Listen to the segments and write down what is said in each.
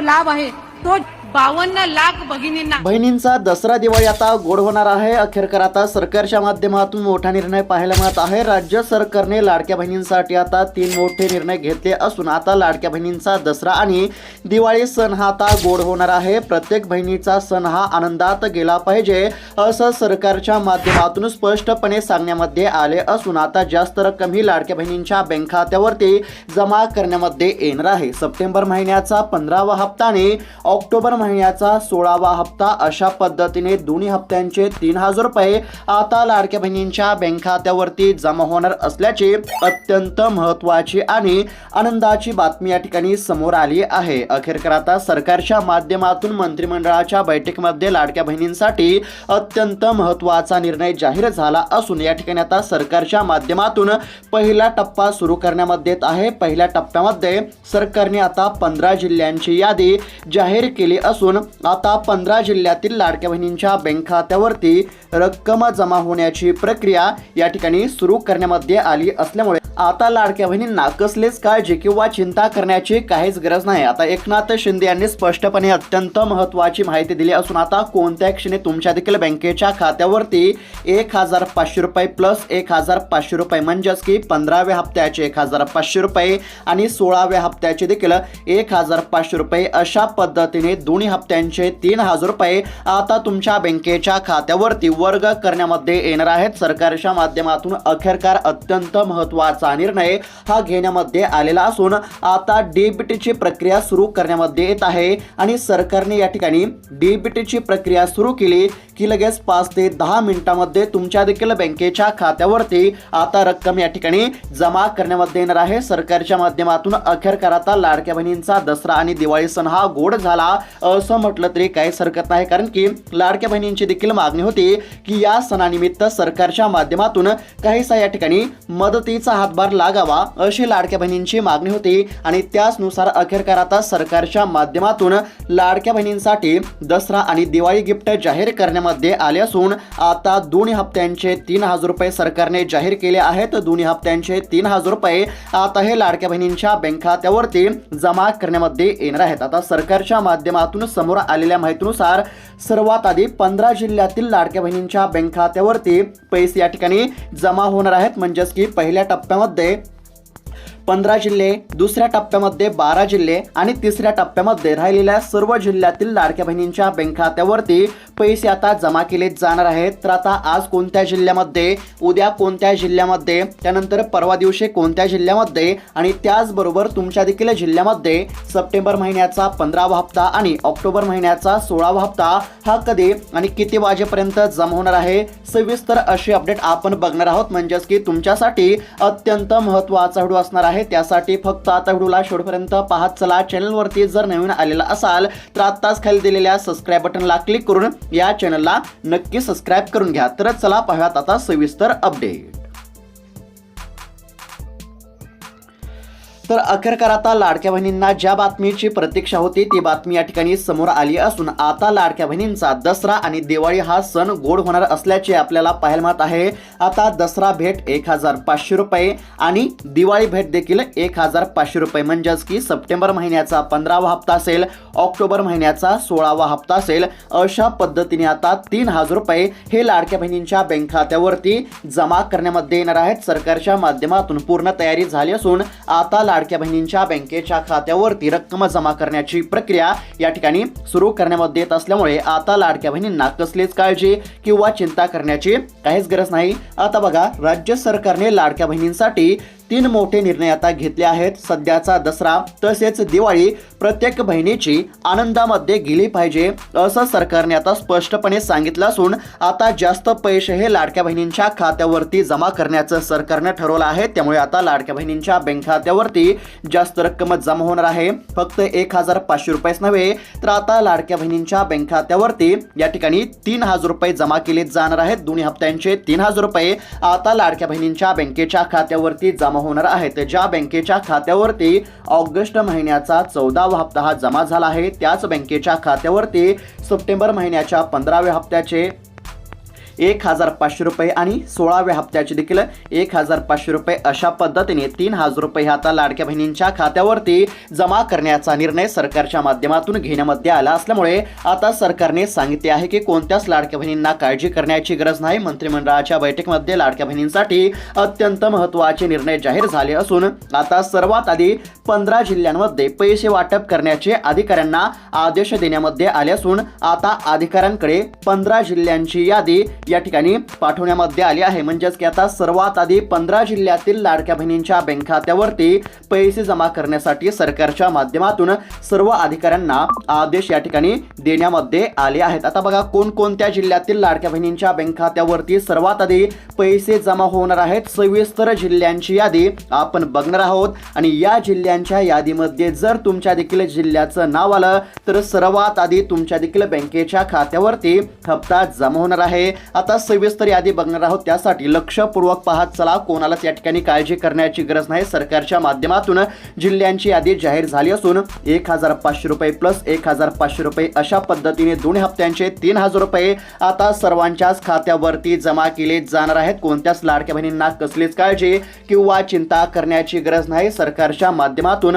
लाभ आहे. तो बावन्न लाख भगिनींना. बहिणींचा दसरा दिवाळी आता गोड होणार आहे. अखेरकर आता सरकारच्या माध्यमातून मोठा निर्णय पाहायला मिळत आहे. राज्य सरकारने लाडक्या बहिणींसाठी आता तीन मोठे निर्णय घेतले असून आता लाडक्या बहिणींचा दसरा आणि दिवाळी सण हा आता गोड होणार आहे. प्रत्येक बहिणीचा सण हा आनंदात गेला पाहिजे असं सरकारच्या माध्यमातून स्पष्टपणे सांगण्यामध्ये आले असून आता जास्त रक्कम ही लाडक्या बहिणींच्या बँक खात्यावरती जमा करण्यामध्ये येणार आहे. सप्टेंबर महिन्याचा पंधरावा हप्ता आणि ऑक्टोबर महिन्याचा सोळावा हप्ता अशा पद्धतीने दोन्ही हप्त्यांचे तीन हजार रुपये आता लाडक्या बहिणींच्या बँक खात्यावरती जमा होणार असल्याची अत्यंत महत्वाची आणि आनंदाची बातमी या ठिकाणी समोर आली आहे. अखेरकर आता सरकारच्या माध्यमातून मंत्रिमंडळाच्या बैठकीमध्ये लाडक्या बहिणींसाठी अत्यंत महत्त्वाचा निर्णय जाहीर झाला असून या ठिकाणी आता सरकारच्या माध्यमातून पहिला टप्पा सुरू करण्यामध्ये येत आहे. पहिल्या टप्प्यामध्ये सरकारने आता पंधरा जिल्ह्यांची यादी जाहीर केली असून आता पंधरा जिल्ह्यातील लाडक्या बहिणींच्या बँक खात्यावरती रक्कम जमा होण्याची प्रक्रिया या ठिकाणी सुरू करण्यामध्ये आली असल्यामुळे आता लाडक्या बहिणींना कसलीच काळजी किंवा चिंता करण्याची काहीच गरज नाही. आता एकनाथ शिंदे यांनी स्पष्टपणे अत्यंत महत्वाची माहिती दिली असून आता कोणत्या क्षणी तुमच्या देखील बँकेच्या खात्यावरती एक हजार पाचशे रुपये प्लस एक हजार पाचशे रुपये म्हणजेच की पंधराव्या हप्त्याचे एक हजार पाचशे रुपये आणि सोळाव्या हप्त्याचे देखील एक हजार पाचशे रुपये अशा पद्धतीने दोन दोन्ही हप्त्यांचे तीन हजार रुपये आता तुमच्या बँकेच्या खात्यावरती वर्ग करण्यामध्ये येणार आहेत. सरकारच्या माध्यमातून अखेरकार अत्यंत महत्त्वाचा निर्णय हा घेण्यामध्ये आलेला असून आता डीबीटीची प्रक्रिया सुरू करण्यामध्ये येत आहे आणि सरकारने या ठिकाणी डीबीटीची प्रक्रिया सुरू केली की लगेच पाच ते दहा मिनिटांमध्ये तुमच्या देखील बँकेच्या खात्यावरती आता रक्कम या ठिकाणी जमा करण्यामध्ये येणार आहे. सरकारच्या माध्यमातून अखेरकार आता लाडक्या बहिणींचा दसरा आणि दिवाळी सण हा गोड झाला. असं म्हटलं तरी काहीच हरकत नाही. कारण की लाडक्या बहिणींची देखील मागणी होती की या सणानिमित्त सरकारच्या माध्यमातून काहीसा या ठिकाणी मदतीचा हातभार लागावा अशी लाडक्या बहिणींची मागणी होती. आणि त्याचनुसार अखेरकार आता सरकारच्या माध्यमातून लाडक्या बहिणींसाठी दसरा आणि दिवाळी गिफ्ट जाहीर करण्यामध्ये आले असून आता दोन्ही हप्त्यांचे तीन हजार रुपये सरकारने जाहीर केले आहेत. दोन्ही हप्त्यांचे तीन हजार रुपये आता हे लाडक्या बहिणींच्या बँक खात्यावरती जमा करण्यामध्ये येणार आहेत. आता सरकारच्या माध्यमातून समोर आलेल्या माहितीनुसार सर्वात आधी पंधरा जिल्ह्यातील लाडक्या बहिणींच्या बँक खात्यावरती पैसे या ठिकाणी जमा होणार आहेत. म्हणजेच की पहिल्या टप्प्यामध्ये पंधरा जिल्हे दुसऱ्या टप्प्यामध्ये बारा जिल्हे आणि तिसऱ्या टप्प्यामध्ये राहिलेल्या सर्व जिल्ह्यातील लाडक्या बहिणींच्या बँक खात्यावरती पैसे आता जमा केले जाणार आहेत. तर आता आज कोणत्या जिल्ह्यामध्ये उद्या कोणत्या जिल्ह्यामध्ये त्यानंतर परवा दिवशी कोणत्या जिल्ह्यामध्ये आणि त्याचबरोबर तुमच्या देखील जिल्ह्यामध्ये सप्टेंबर महिन्याचा पंधरावा हप्ता आणि ऑक्टोबर महिन्याचा सोळावा हप्ता हा कधी आणि किती वाजेपर्यंत जमा होणार आहे? सविस्तर अशी अपडेट आपण बघणार आहोत. म्हणजेच की तुमच्यासाठी अत्यंत महत्त्वाचा व्हिडिओ असणार आहे. त्यासाठी फक्त आता व्हिडिओला शेवटपर्यंत पाहत चला. चॅनलवरती जर नवीन आलेला असाल तर आत्ताच खाली दिलेल्या सबस्क्राईब बटनला क्लिक करून या चॅनलला नक्की सबस्क्राईब करून घ्या. तर चला पाहूयात आता सविस्तर अपडेट तर अखेरकार आता लाडक्या बहिणींना ज्या बातमीची प्रतीक्षा होती ती बातमी या ठिकाणी समोर आली असून आता लाडक्या बहिणींचा दसरा आणि दिवाळी हा सण गोड होणार असल्याचे आपल्याला पाहायला मिळत आहे. आता दसरा भेट एक हजार पाचशे रुपये आणि दिवाळी भेट देखील एक हजार पाचशे रुपये. म्हणजेच की सप्टेंबर महिन्याचा पंधरावा हप्ता असेल ऑक्टोबर महिन्याचा सोळावा हप्ता असेल अशा पद्धतीने आता तीन हजार रुपये हे लाडक्या बहिणींच्या बँक खात्यावरती जमा करण्यामध्ये येणार आहेत. सरकारच्या माध्यमातून पूर्ण तयारी झाली असून आता लाडक्या बहिणींच्या बँकेच्या खात्यावरती रक्कम जमा करण्याची प्रक्रिया या ठिकाणी सुरू करण्यामध्ये येत असल्यामुळे आता लाडक्या बहिणींना कसलीच काळजी किंवा चिंता करण्याची काहीच गरज नाही. आता बघा राज्य सरकारने लाडक्या बहिणींसाठी तीन मोठे निर्णय आता घेतले आहेत. सध्याचा दसरा तसेच दिवाळी प्रत्येक बहिणीची आनंदामध्ये गेली पाहिजे असं सरकारने आता स्पष्टपणे सांगितलं असून आता जास्त पैसे हे लाडक्या बहिणींच्या खात्यावरती जमा करण्याचं सरकारनं ठरवलं आहे. त्यामुळे आता लाडक्या बहिणींच्या बँक खात्यावरती जास्त रक्कम जमा होणार आहे. फक्त एक हजार पाचशे रुपयेच नव्हे तर आता लाडक्या बहिणींच्या बँक खात्यावरती या ठिकाणी तीन हजार रुपये जमा केले जाणार आहेत. दोन्ही हप्त्यांचे तीन हजार रुपये आता लाडक्या बहिणींच्या बँकेच्या खात्यावरती जमा होणार आहेत. ज्या बँकेच्या खात्यावरती ऑगस्ट महिन्याचा चौदावा हप्ता हा जमा झाला आहे त्याच बँकेच्या खात्यावरती सप्टेंबर महिन्याच्या पंधराव्या हप्त्याचे एक हजार पाचशे रुपये आणि सोळाव्या हप्त्याचे देखील एक हजार पाचशे रुपये अशा पद्धतीने तीन हजार रुपये आता लाडक्या बहिणींच्या खात्यावरती जमा करण्याचा निर्णय सरकारच्या माध्यमातून घेण्यामध्ये आला असल्यामुळे आता सरकारने सांगितले आहे की कोणत्याच लाडक्या बहिणींना काळजी करण्याची गरज नाही. मंत्रिमंडळाच्या बैठकीमध्ये लाडक्या बहिणींसाठी अत्यंत महत्त्वाचे निर्णय जाहीर झाले असून आता सर्वात आधी पंधरा जिल्ह्यांमध्ये पैसे वाटप करण्याचे अधिकाऱ्यांना आदेश देण्यामध्ये आले असून आता अधिकाऱ्यांकडे पंधरा जिल्ह्यांची यादी या ठिकाणी पाठवण्यामध्ये आली आहे. म्हणजेच की आता सर्वात आधी पंधरा जिल्ह्यातील लाडक्या बहिणींच्या बँक खात्यावरती पैसे जमा करण्यासाठी सरकारच्या माध्यमातून सर्व अधिकाऱ्यांना आदेश या ठिकाणी देण्यामध्ये आले आहेत. आता बघा कोणकोणत्या जिल्ह्यातील लाडक्या बहिणींच्या बँक खात्यावरती सर्वात आधी पैसे जमा होणार आहेत सविस्तर जिल्ह्यांची यादी आपण बघणार आहोत. आणि या जिल्ह्यांच्या यादीमध्ये जर तुमच्या देखील जिल्ह्याचं नाव आलं तर सर्वात आधी तुमच्या देखील बँकेच्या खात्यावरती हप्ता जमा होणार आहे. आता सविस्तर यादी बघणार आहोत. त्यासाठी लक्षपूर्वक पाहत चला कोणालाच या ठिकाणी काळजी करण्याची गरज नाही. सरकारच्या माध्यमातून जिल्ह्यांची यादी जाहीर झाली असून एक हजार पाचशे रुपये प्लस एक हजार पाचशे रुपये अशा पद्धतीने दोन हप्त्यांचे तीन हजार रुपये आता सर्वांच्याच खात्यावरती जमा केले जाणार आहेत. कोणत्याच लाडक्या बहिणींना कसलीच काळजी किंवा चिंता करण्याची गरज नाही. सरकारच्या माध्यमातून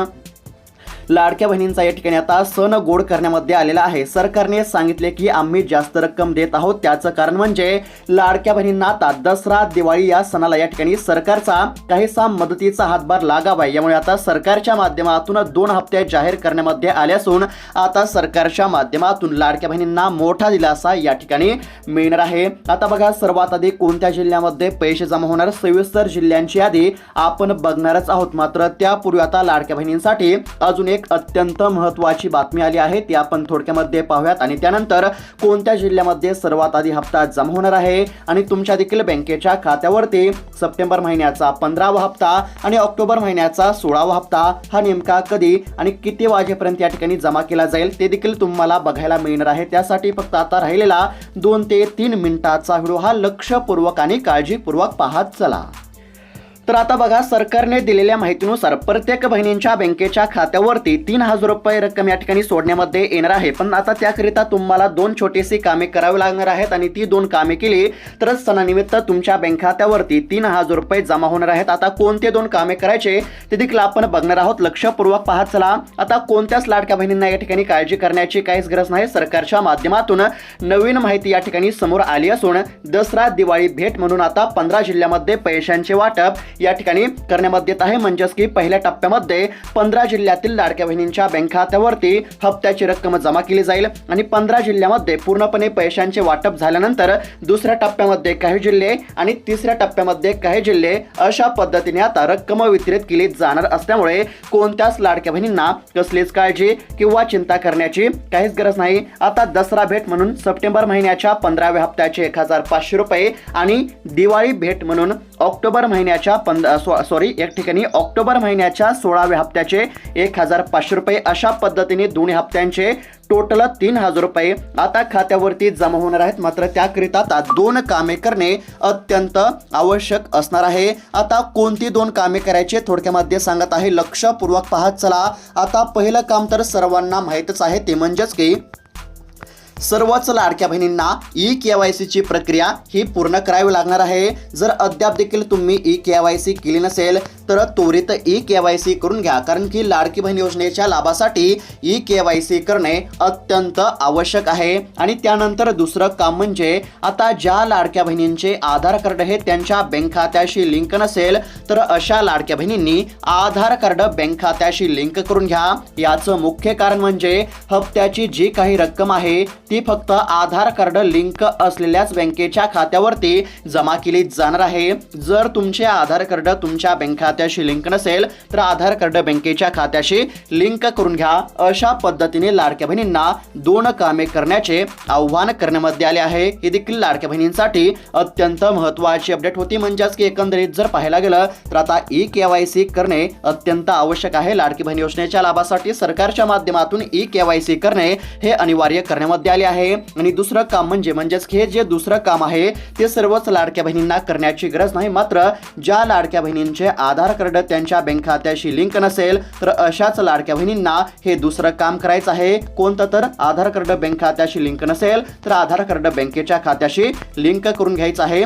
लाडक्या बहिणींचा या ठिकाणी आता सण गोड करण्यामध्ये आलेला आहे. सरकारने सांगितले की आम्ही जास्त रक्कम देत आहोत. त्याचं कारण म्हणजे लाडक्या बहिणींना आता दसरा दिवाळी या सणाला या ठिकाणी सरकारचा काहीसा मदतीचा हातभार लागावा यामुळे आता सरकारच्या माध्यमातून दोन हप्ते जाहीर करण्यामध्ये आले असून आता सरकारच्या माध्यमातून लाडक्या बहिणींना मोठा दिलासा या ठिकाणी मिळणार आहे. आता बघा सर्वात आधी कोणत्या जिल्ह्यामध्ये पैसे जमा होणार? सविस्तर जिल्ह्यांची यादी आपण बघणारच आहोत. मात्र त्यापूर्वी आता लाडक्या बहिणींसाठी अजून एक अत्यंत महत्वाची बातमी आली आहे ती आपण थोडक्यामध्ये पाहूयात. आणि त्यानंतर कोणत्या जिल्ह्यामध्ये सर्वात आधी हप्ता जमा होणार आहे? आणि तुमच्या देखील बँकेच्या खात्यावरती सप्टेंबर महिन्याचा पंधरावा हप्ता आणि ऑक्टोबर महिन्याचा सोळावा हप्ता हा नेमका कधी आणि किती वाजेपर्यंत या ठिकाणी जमा केला जाईल ते देखील तुम्हाला बघायला मिळणार आहे. त्यासाठी फक्त आता राहिलेला दोन ते तीन मिनिटाचा व्हिडिओ हा लक्षपूर्वक आणि काळजीपूर्वक पाहत चला. तर आता बघा सरकारने दिलेल्या माहितीनुसार प्रत्येक बहिणींच्या बँकेच्या खात्यावरती तीन हजार रुपये रक्कम या ठिकाणी सोडण्यामध्ये येणार आहे. पण आता त्याकरिता तुम्हाला दोन छोटीशी कामे करावी लागणार आहेत आणि ती दोन कामे केली तरच सणानिमित्त तुमच्या बँक खात्यावरती तीन हजार रुपये जमा होणार आहेत. आता कोणते दोन कामे करायचे ते देखील आपण बघणार आहोत. लक्षपूर्वक पाहत चला. आता कोणत्याच लाडक्या बहिणींना या ठिकाणी काळजी करण्याची काहीच गरज नाही. सरकारच्या माध्यमातून नवीन माहिती या ठिकाणी समोर आली असून दसरा दिवाळी भेट म्हणून आता पंधरा जिल्ह्यामध्ये पैशांचे वाटप या ठिकाणी करण्यामध्ये येत आहे. म्हणजेच की पहिल्या टप्प्यामध्ये पंधरा जिल्ह्यातील लाडक्या बहिणींच्या बँक खात्यावरती हप्त्याची रक्कम जमा केली जाईल आणि पंधरा जिल्ह्यामध्ये पूर्णपणे पैशांचे वाटप झाल्यानंतर दुसऱ्या टप्प्यामध्ये काही जिल्हे आणि तिसऱ्या टप्प्यामध्ये काही जिल्हे अशा पद्धतीने आता रक्कम वितरित केली जाणार असल्यामुळे कोणत्याच लाडक्या बहिणींना कसलीच काळजी किंवा चिंता करण्याची काहीच गरज नाही. आता दसरा भेट म्हणून सप्टेंबर महिन्याच्या पंधराव्या हप्त्याचे एक हजार पाचशे रुपये आणि दिवाळी भेट म्हणून ऑक्टोबर महिन्याच्या पंध सॉरी एक ठिकाणी ऑक्टोबर महिन्याच्या सोळाव्या हप्त्याचे एक हजार पाचशे रुपये अशा पद्धतीने दोन्ही हप्त्यांचे टोटल तीन हजार रुपये आता खात्यावरती जमा होणार आहेत. मात्र त्याकरिता आता दोन कामे करणे अत्यंत आवश्यक असणार आहे. आता कोणती दोन कामे करायचे थोडक्यामध्ये सांगत आहे. लक्षपूर्वक पाहत चला. आता पहिलं काम तर सर्वांना माहीतच आहे. ते म्हणजेच की सर्वच लाडक्या बहिणींना ई के वाय सीची प्रक्रिया ही पूर्ण करावी लागणार आहे. जर अद्याप देखील तुम्ही ई के वाय सी केली नसेल तर त्वरित ई के वाय सी करून घ्या कारण की लाडकी बहीण योजनेच्या लाभासाठी ई के वाय सी करणे अत्यंत आवश्यक आहे. आणि त्यानंतर दुसरं काम म्हणजे आता ज्या लाडक्या बहिणींचे आधार कार्ड हे त्यांच्या बँक खात्याशी लिंक नसेल तर अशा लाडक्या बहिणींनी आधार कार्ड बँक खात्याशी लिंक करून घ्या. याचं मुख्य कारण म्हणजे हप्त्याची जी काही रक्कम आहे ती फक्त आधार कार्ड लिंक असलेल्याच बँकेच्या खात्यावरती जमा केली जाणार आहे. जर तुमचे आधार कार्ड तुमच्या बँक खात्याशी लिंक नसेल तर आधार कार्ड बँकेच्या खात्याशी लिंक करून घ्या. अशा पद्धतीने लाडक्या बहिणींना दोन कामे करण्याचे आव्हान करण्यामध्ये आले आहे. हे देखील लाडक्या बहिणींसाठी अत्यंत महत्वाची अपडेट होती. म्हणजेच की एकंदरीत जर पाहायला गेलं तर आता ई के वाय सी करणे अत्यंत आवश्यक आहे. लाडकी बहीण योजनेच्या लाभासाठी सरकारच्या माध्यमातून ई के वाय सी करणे हे अनिवार्य करण्यामध्ये आले आहे. आणि दुसरं काम म्हणजे म्हणजेच हे जे दुसरं काम आहे ते सर्वच लाडक्या बहिणींना करण्याची गरज नाही. मात्र ज्या लाडक्या बहिणींचे आधार आधार कार्ड त्यांच्या बँक खात्याशी लिंक नसेल तर अशाच लाडक्या बहिणींना हे दुसरं काम करायचं आहे. कोणतं तर? आधार कार्ड बँक खात्याशी लिंक नसेल तर आधार कार्ड बँकेच्या खात्याशी लिंक करून घ्यायचं आहे.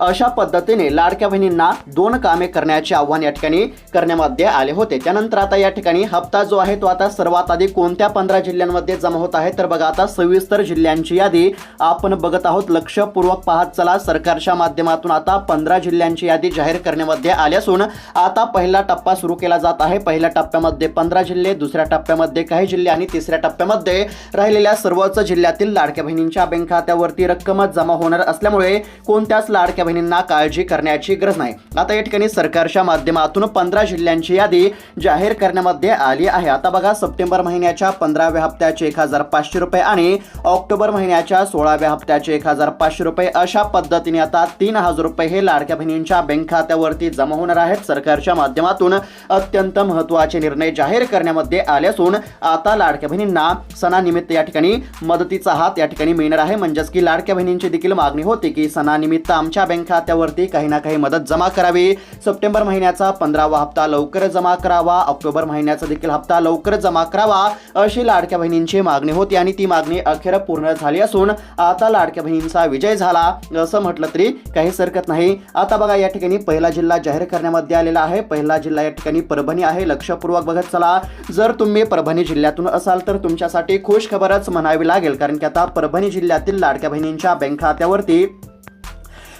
अशा पद्धतीने लाडक्या बहिणींना दोन कामे करण्याचे आव्हान या ठिकाणी करण्यामध्ये आले होते. त्यानंतर आता या ठिकाणी हप्ता जो आहे तो आता सर्वात आधी कोणत्या पंधरा जिल्ह्यांमध्ये जमा होत आहे? तर बघा आता सविस्तर जिल्ह्यांची यादी आपण बघत आहोत. लक्षपूर्वक पाहत चला. सरकारच्या माध्यमातून आता पंधरा जिल्ह्यांची यादी जाहीर करण्यामध्ये आली असून आता पहिला टप्पा सुरू केला जात आहे. पहिल्या टप्प्यामध्ये पंधरा जिल्हे दुसऱ्या टप्प्यामध्ये काही जिल्हे आणि तिसऱ्या टप्प्यामध्ये राहिलेल्या सर्वच जिल्ह्यातील लाडक्या बहिणींच्या बँक खात्यावरती रक्कम जमा होणार असल्यामुळे कोणत्याच लाडक्या बहिणींना काळजी करण्याची गरज नाही. आता या ठिकाणी सरकारच्या माध्यमातून पंधरा जिल्ह्यांची यादी जाहीर करण्यामध्ये आली आहे. आता बघा सप्टेंबर महिन्याच्या पंधराव्या हप्त्याचे एक हजार पाचशे रुपये आणि ऑक्टोबर महिन्याच्या सोळाव्या हप्त्याचे एक हजार पाचशे रुपये अशा पद्धतीने आता तीन हजार रुपये हे लाडक्या बहिणींच्या बँक खात्यावरती जमा होणार आहेत. सरकारच्या माध्यमातून अत्यंत महत्त्वाचे निर्णय जाहीर करण्यामध्ये आले असून आता लाडक्या बहिणींना सणानिमित्त या ठिकाणी मदतीचा हात या ठिकाणी मिळणार आहे. म्हणजेच की लाडक्या बहिणींची देखील मागणी होती की सणानिमित्त आमच्या बँक खात्यावरती काही ना काही मदत जमा करावी. सप्टेंबर महिन्याचा पंधरावा हप्ता लवकर जमा करावा. ऑक्टोबर महिन्याचा देखील हप्ता लवकर जमा करावा. अशी लाडक्या बहिणींची मागणी होती आणि ती मागणी अखेर पूर्ण झाली असून आता लाडक्या बहिणींचा विजय झाला. असं म्हटलं तरी काहीच हरकत नाही. आता बघा या ठिकाणी पहिला जिल्हा जाहीर करण्यामध्ये आलेला आहे. पहिला जिल्हा या ठिकाणी परभणी आहे. लक्षपूर्वक बघत चला. जर तुम्ही परभणी जिल्ह्यातून असाल तर तुमच्यासाठी खुश खबरच म्हणावी लागेल. कारण की आता परभणी जिल्ह्यातील लाडक्या बहिणींच्या बँक खात्यावरती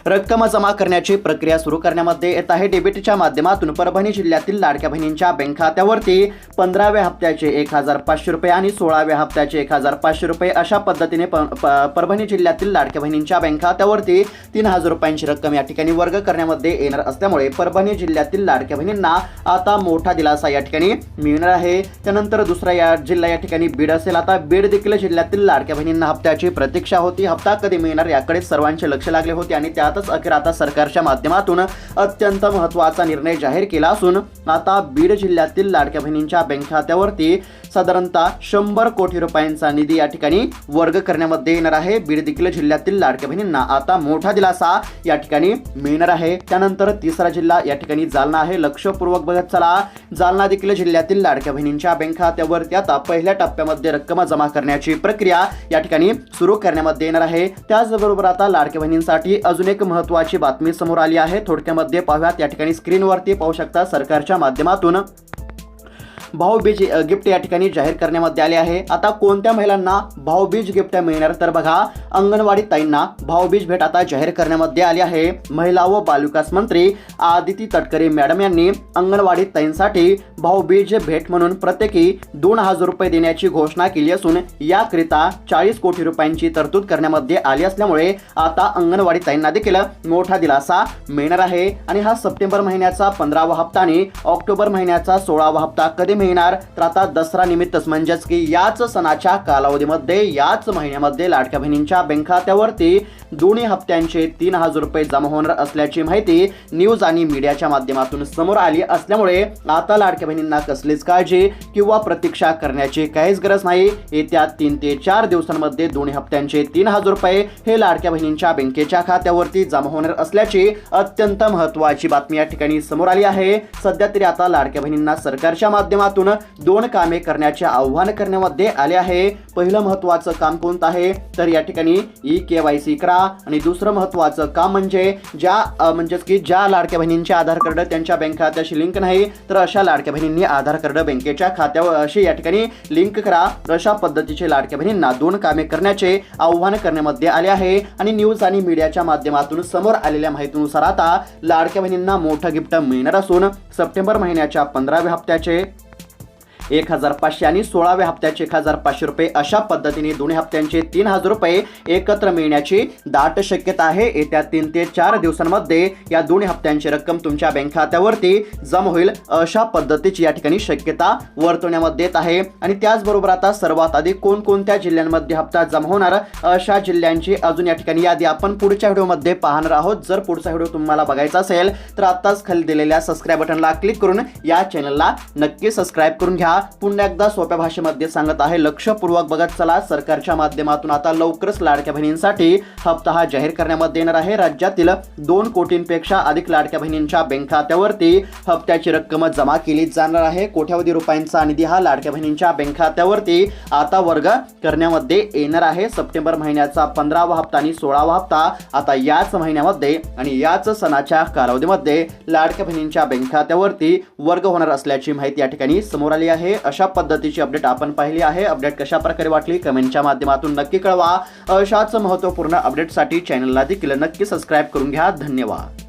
रक्कम जमा करण्याची प्रक्रिया सुरू करण्यामध्ये येत आहे. डेबिटच्या माध्यमातून परभणी जिल्ह्यातील लाडक्या बहिणींच्या बँक खात्यावरती पंधराव्या हप्त्याचे एक हजार पाचशे रुपये आणि सोळाव्या हप्त्याचे एक हजार पाचशे रुपये अशा पद्धतीने प- प- परभणी जिल्ह्यातील लाडक्या बहिणींच्या बँक खात्यावरती तीन हजार रुपयांची रक्कम या ठिकाणी वर्ग करण्यामध्ये येणार असल्यामुळे परभणी जिल्ह्यातील लाडक्या बहिणींना आता मोठा दिलासा या ठिकाणी मिळणार आहे. त्यानंतर दुसरा या जिल्हा या ठिकाणी बीड असेल. आता बीड देखील जिल्ह्यातील लाडक्या बहिणींना हप्त्याची प्रतीक्षा होती. हप्ता कधी मिळणार याकडे सर्वांचे लक्ष लागले होते आणि त्यात त्यातच अखेर आता सरकारच्या माध्यमातून अत्यंत महत्त्वाचा निर्णय जाहीर केला असून आता बीड जिल्ह्यातील लाडक्या बहिणींच्या बँक खात्यावरती साधारणतः शंभर कोटी रुपयांचा निधी या ठिकाणी वर्ग करण्यामध्ये येणार आहे. बीड देखील जिल्ह्यातील लाडक्या बहिणींना आता मोठा दिलासा या ठिकाणी मिळणार आहे. त्यानंतर तिसरा जिल्हा या ठिकाणी जालना आहे. लक्षपूर्वक बघत चला. जालना देखील जिल्ह्यातील लाडक्या बहिणींच्या बँक खात्यावरती आता पहिल्या टप्प्यामध्ये रक्कम जमा करण्याची प्रक्रिया या ठिकाणी सुरू करण्यामध्ये येणार आहे. त्याचबरोबर आता लाडक्या बहिणींसाठी अजून एक महत्त्वाची बातमी समोर आली आहे. थोडक्यामध्ये पाहूयात. या ठिकाणी स्क्रीनवरती पाहू शकता सरकारच्या माध्यमातून भाऊबीज गिफ्ट या ठिकाणी जाहीर करण्यामध्ये आले आहे. आता कोणत्या महिलांना भाऊबीज गिफ्ट मिळणार? तर बघा अंगणवाडी ताईंना भाऊबीज भेट आता जाहीर करण्यामध्ये आली आहे. महिला व बालविकास मंत्री आदिती तटकरे मॅडम यांनी अंगणवाडी ताईंसाठी भाऊबीज भेट म्हणून प्रत्येकी दोन हजार रुपये देण्याची घोषणा केली असून याकरिता चाळीस कोटी रुपयांची तरतूद करण्यामध्ये आली असल्यामुळे आता अंगणवाडी ताईंना देखील मोठा दिलासा मिळणार आहे. आणि हा सप्टेंबर महिन्याचा पंधरावा हप्ता आणि ऑक्टोबर महिन्याचा सोळावा हप्ता कधी मिळणार. तर आता दसरा निमित्तच म्हणजेच की याच सणाच्या कालावधीमध्ये याच महिन्यामध्ये लाडक्या बहिणींच्या बँक खात्यावरती दोन्ही हप्त्यांचे तीन हजार रुपये जमा होणार असल्याची माहिती न्यूज आणि मीडियाच्या माध्यमातून समोर आली असल्यामुळे आता लाडक्या बहिणींना कसलीच काळजी किंवा प्रतीक्षा करण्याची काहीच गरज नाही. येत्या तीन ते चार दिवसांमध्ये दोन्ही हप्त्यांचे तीन हजार रुपये हे लाडक्या बहिणींच्या बँकेच्या खात्यावरती जमा होणार असल्याची अत्यंत महत्वाची बातमी या ठिकाणी समोर आली आहे. सध्या तरी आता लाडक्या बहिणींना सरकारच्या माध्यमातून दोन कामे करण्याचे आव्हान करण्यामध्ये आले आहे. पहिलं महत्वाचं काम कोणतं आहे? तर या ठिकाणी ई के वाय सी करा. आणि दुसरं महत्वाचं काम म्हणजे ज्या म्हणजेच की ज्या लाडक्या बहिणींचे आधार कार्ड त्यांच्या बँक खात्याशी लिंक नाही तर अशा लाडक्या बहिणींनी आधार कार्ड बँकेच्या खात्यावर अशी या ठिकाणी लिंक करा. अशा पद्धतीचे लाडक्या बहिणींना दोन कामे करण्याचे आव्हान करण्यामध्ये आले आहे. आणि न्यूज आणि मीडियाच्या माध्यमातून समोर आलेल्या माहितीनुसार आता लाडक्या बहिणींना मोठं गिफ्ट मिळणार असून सप्टेंबर महिन्याच्या पंधराव्या हप्त्याचे एक हजार पाचशे आणि सोळाव्या हप्त्याचे एक हजार पाचशे रुपये अशा पद्धतीने दोन्ही हप्त्यांचे तीन हजार रुपये एकत्र मिळण्याची दाट शक्यता आहे. येत्या तीन ते चार दिवसांमध्ये या दोन्ही हप्त्यांची रक्कम तुमच्या बँक खात्यावरती जमा होईल अशा पद्धतीची या ठिकाणी शक्यता वर्तवण्यामध्ये येत आहे. आणि त्याचबरोबर आता सर्वात आधी कोणकोणत्या जिल्ह्यांमध्ये हप्ता जमा होणार अशा जिल्ह्यांची अजून या ठिकाणी यादी आपण पुढच्या व्हिडिओमध्ये पाहणार आहोत. जर पुढचा व्हिडिओ तुम्हाला बघायचा असेल तर आत्ताच खाली दिलेल्या सबस्क्राईब बटनला क्लिक करून या चॅनलला नक्की सबस्क्राईब करून घ्या. पुन्हा एकदा सोप्या भाषेमध्ये सांगत आहे लक्षपूर्वक बघत चला. सरकारच्या माध्यमातून आता लवकरच लाडक्या बहिणींसाठी हप्ता हा जाहीर करण्यामध्ये येणार आहे. राज्यातील दोन कोटींपेक्षा अधिक लाडक्या बहिणींच्या बँक खात्यावरती हप्त्याची रक्कम जमा केली जाणार आहे. कोट्यावधी रुपयांचा निधी हा लाडक्या बहिणींच्या बँक खात्यावरती आता वर्ग करण्यामध्ये येणार आहे. सप्टेंबर महिन्याचा पंधरावा हप्ता आणि सोळावा हप्ता आता याच महिन्यामध्ये आणि याच सणाच्या कालावधीमध्ये लाडक्या बहिणींच्या बँक खात्यावरती वर्ग होणार असल्याची माहिती या ठिकाणी समोर आली आहे. आहे. अशा पद्धतीची अपडेट आपण पाहिली आहे. अपडेट कशा प्रकारे वाटली कमेंटच्या माध्यमातून नक्की कळवा. अशाच महत्त्वपूर्ण अपडेटसाठी चॅनलला देखील नक्की सबस्क्राईब करून घ्या. धन्यवाद.